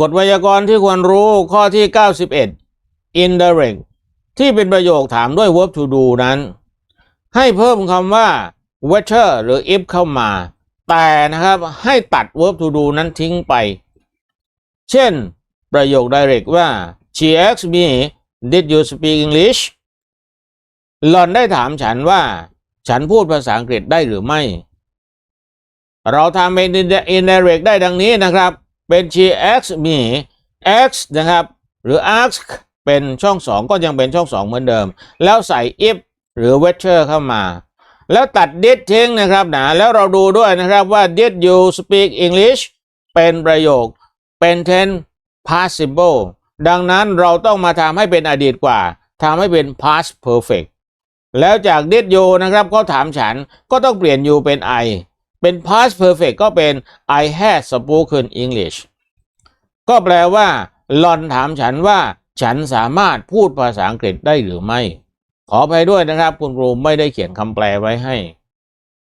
กฎไวยากรณ์ที่ควรรู้ข้อที่ 91 indirect ที่เป็นประโยคถามด้วย verb to do นั้น ให้เพิ่มคำว่า whether หรือ if เข้ามา แต่นะครับให้ตัด verb to do นั้นทิ้งไป เช่น ประโยค direct ว่า she asked me did you speak English หล่อนได้ถามฉันว่า ฉันพูดภาษาอังกฤษได้หรือไม่ เราทำเป็น indirect ได้ดังนี้นะครับ เป็น she asked me asked นะครับ หรือ ask เป็นช่องสองก็ยังเป็นช่องสองเหมือนเดิม แล้วใส่ if หรือ whether เข้ามา แล้วตัด did ทิ้งนะครับนะแล้วเราดูด้วยนะครับว่า did you speak English เป็นประโยคเป็น tense participle ดังนั้นเราต้องมาทำให้เป็นอดีตกว่าทำให้เป็น past perfect แล้วจาก did you นะครับเขาถามฉันก็ต้องเปลี่ยน you เป็น I เป็น past perfect ก็เป็น I had spoken English ก็แปลว่าหลอนถามฉันว่าฉันสามารถพูดภาษาอังกฤษได้หรือไม่ ขออภัยด้วยนะครับ คุณครูไม่ได้เขียนคำแปลไว้ให้